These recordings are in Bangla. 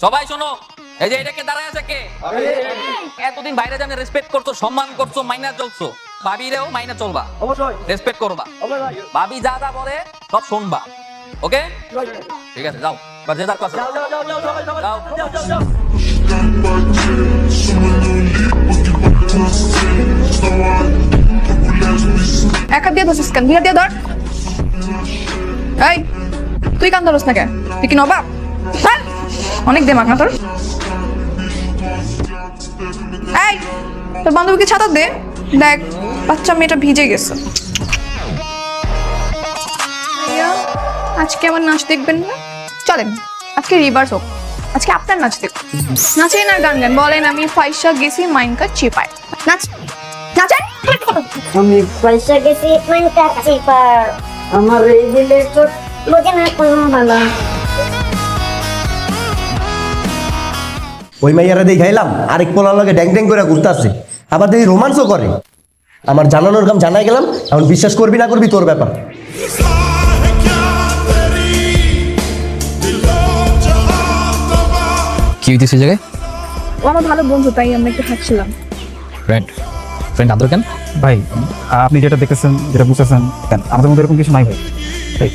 সবাই শোনো এই যে এটাকে দাঁড়ায় আছে কে? এতদিন বাইরে জানে রেসপেক্ট করছ সম্মান করছ মাইনা চলছো ভাবিরেও মাইনা চলবা। অবশ্যই। রেসপেক্ট করবা। ভাবি যা যা বলে সব শুনবা। ওকে? ঠিক আছে। যাও। বা যে যার কাছে এক দিয়ে ধরছিস কেন? দিয়ে ধর। এই তুই কান ধরস না কেন? তুই কি নবাব? হ্যাঁ? অনেক দেমাক না তোর? এই তোর বান্ধবীকে ছাতা দে। দেখ বাচ্চা মেয়েটা ভিজে গেছে। আজকে আমার নাচ দেখবেন না? চলেন আজকে রিভার্স হোক। আজকে আপনার নাচ দেখ নাচেন না গান গান। বলেন আমি ফাইসা গেছি মাইনকা চিপায়। নাচ নাচেন। আমি পয়সা গেছি মানটা চিপার আমার এই দিলে চোট বোঝে না কোনো ভালো ওই মাইয়ারা দেখাইলাম আরেক পোলার লগে ড্যাং ড্যাং করে ঘুরতেছে। আবার দেখি রোমান্সও করে। আমার জানানোর কাম জানাই গেলাম এখন বিশ্বাস করবি না করবি তোর ব্যাপার। কি হইতেছে জায়গায়? ও আমার ভালো বন্ধু তাই আমরা একটু হাঁটছিলাম। ফ্রেন্ড ফ্রেন্ড আদর কেন? ভাই আপনি যেটা দেখেছেন যেটা বুঝতেছেন কেন? আমাদের মধ্যে এরকম কিছু নাই ভাই। তাই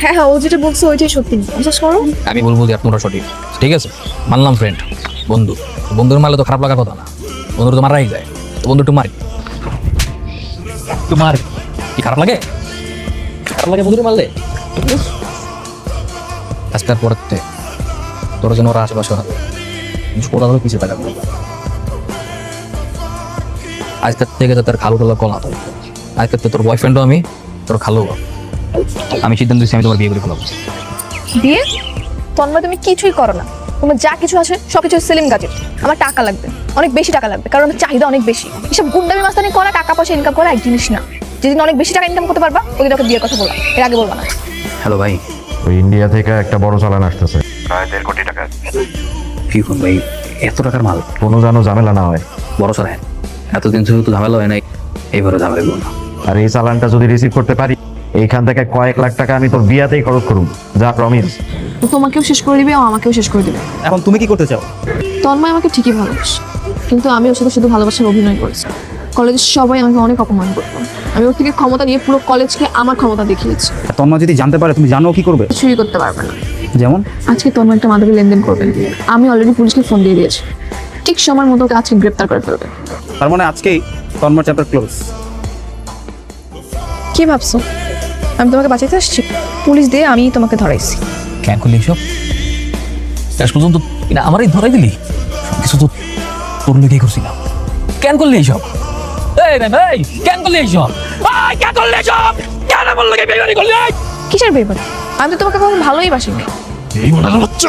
হ্যাঁ হ্যাঁ ও যেটা বলছে ওইটাই সত্যি। বিশ্বাস করো। আমি বলব যে আপনারা সঠিক। ঠিক আছে মানলাম ফ্রেন্ড বন্ধু, বন্ধুর মারলে তো খারাপ লাগার কথা না। বন্ধুর তো মারাই যায়, তো বন্ধু একটু মারি। একটু মার। কি খারাপ লাগে? খারাপ লাগে বন্ধুর মারলে? আজকের পরেতে তোর যেন ওরা আশেপাশে হবে। ওরা ধরো পিছিয়ে থাকা। আজকের থেকে তার খালু টালো কলা আজকের তো তোর বয়ফ্রেন্ডও আমি, তোর খালু আমি সিদ্ধান্ত দিচ্ছি আমি তোমার বিয়ে করে ফেলাবো। বিয়ে? তন্ময়, তুমি কিছুই করো না। তোমার যা কিছু আছে সব কিছু সেলিম গাজেট আমার টাকা লাগবে অনেক বেশি টাকা লাগবে কারণ আমার চাহিদা অনেক বেশি। এসব গুন্ডামি মাস্তানি করা টাকা পয়সা ইনকাম করা এক জিনিস না। যেদিন অনেক বেশি টাকা ইনকাম করতে পারবা ওই দিন ওকে বিয়ের কথা বলা এর আগে বলবা না। হ্যালো ভাই। ওই ইন্ডিয়া থেকে একটা বড় চালান আসতেছে। কি করুন ভাই? এত টাকার মাল? কোনো যেন ঝামেলা না হয়। বড় সরায় এতদিন শুধু তো ঝামেলা হয় নাই এইবারে ঝামেলা না। আর এই চালানটা যদি রিসিভ করতে পারি এইখান থেকে কয়েক লাখ টাকা আমি তোর বিয়াতেই খরচ করুম। যা প্রমিস তোমাকেও শেষ করে দিবে ও আমাকেও শেষ করে দিবে। এখন তুমি কি করতে চাও? তন্ময় আমাকে ঠিকই ভালোবাসে কিন্তু আমি ওর সাথে শুধু ভালোবাসার অভিনয় করেছি। কলেজের সবাই আমাকে অনেক অপমান করতো। আমি ওর থেকে ক্ষমতা নিয়ে পুরো কলেজকে আমার ক্ষমতা দেখিয়েছি। তন্ময় যদি জানতে পারে তুমি জানো কি করবে? কিছুই করতে পারবে না। যেমন? আজকে তন্ময় একটা মাদকের লেনদেন করবে। আমি অলরেডি পুলিশকে ফোন দিয়ে দিয়েছি। ঠিক সময় মতো ওকে আজকে গ্রেপ্তার করে ফেলবে। তার মানে আজকেই তন্ময় চ্যাপ্টার ক্লোজ কি ভাবছ? আমি তোমাকে বাঁচাতে আসছি। পুলিশ দিয়ে আমি তোমাকে ধরাইছি। কেন করলি এইসব শেষ পর্যন্ত এটা আমারই ধরাই দিলি? কিছু তো তোর লোকেই করছিলাম কেন করলি এইসব এই ভাই কেন করলি এইসব এই, কেন করলি এইসব কেন আমার লোকে বেমানি করলি? এই? কিসের ব্যাপার আমি তো তোমাকে কখনো ভালোই বাসিনি। এই মনে হচ্ছে